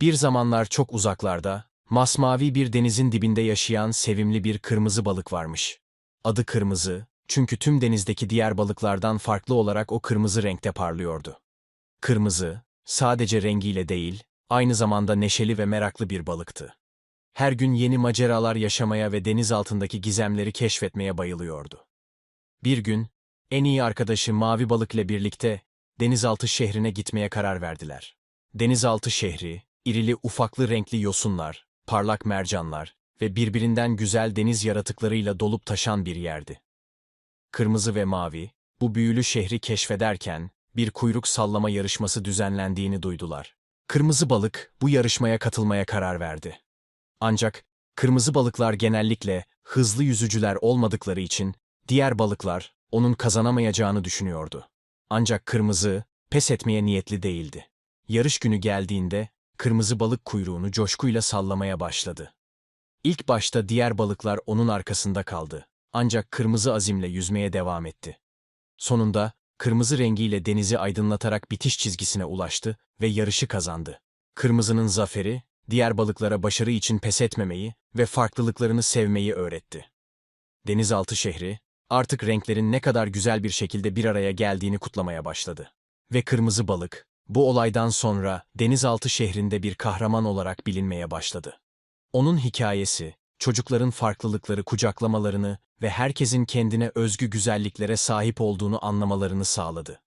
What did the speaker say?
Bir zamanlar çok uzaklarda, masmavi bir denizin dibinde yaşayan sevimli bir kırmızı balık varmış. Adı kırmızı, çünkü tüm denizdeki diğer balıklardan farklı olarak o kırmızı renkte parlıyordu. Kırmızı, sadece rengiyle değil, aynı zamanda neşeli ve meraklı bir balıktı. Her gün yeni maceralar yaşamaya ve deniz altındaki gizemleri keşfetmeye bayılıyordu. Bir gün, en iyi arkadaşı Mavi Balık ile birlikte denizaltı şehrine gitmeye karar verdiler. Denizaltı şehri, irili ufaklı renkli yosunlar, parlak mercanlar ve birbirinden güzel deniz yaratıklarıyla dolup taşan bir yerdi. Kırmızı ve Mavi, bu büyülü şehri keşfederken bir kuyruk sallama yarışması düzenlendiğini duydular. Kırmızı balık bu yarışmaya katılmaya karar verdi. Ancak kırmızı balıklar genellikle hızlı yüzücüler olmadıkları için diğer balıklar onun kazanamayacağını düşünüyordu. Ancak kırmızı pes etmeye niyetli değildi. Yarış günü geldiğinde kırmızı balık kuyruğunu coşkuyla sallamaya başladı. İlk başta diğer balıklar onun arkasında kaldı. Ancak kırmızı azimle yüzmeye devam etti. Sonunda kırmızı rengiyle denizi aydınlatarak bitiş çizgisine ulaştı ve yarışı kazandı. Kırmızının zaferi, diğer balıklara başarı için pes etmemeyi ve farklılıklarını sevmeyi öğretti. Denizaltı şehri, artık renklerin ne kadar güzel bir şekilde bir araya geldiğini kutlamaya başladı. Ve kırmızı balık, bu olaydan sonra denizaltı şehrinde bir kahraman olarak bilinmeye başladı. Onun hikayesi, çocukların farklılıkları kucaklamalarını ve herkesin kendine özgü güzelliklere sahip olduğunu anlamalarını sağladı.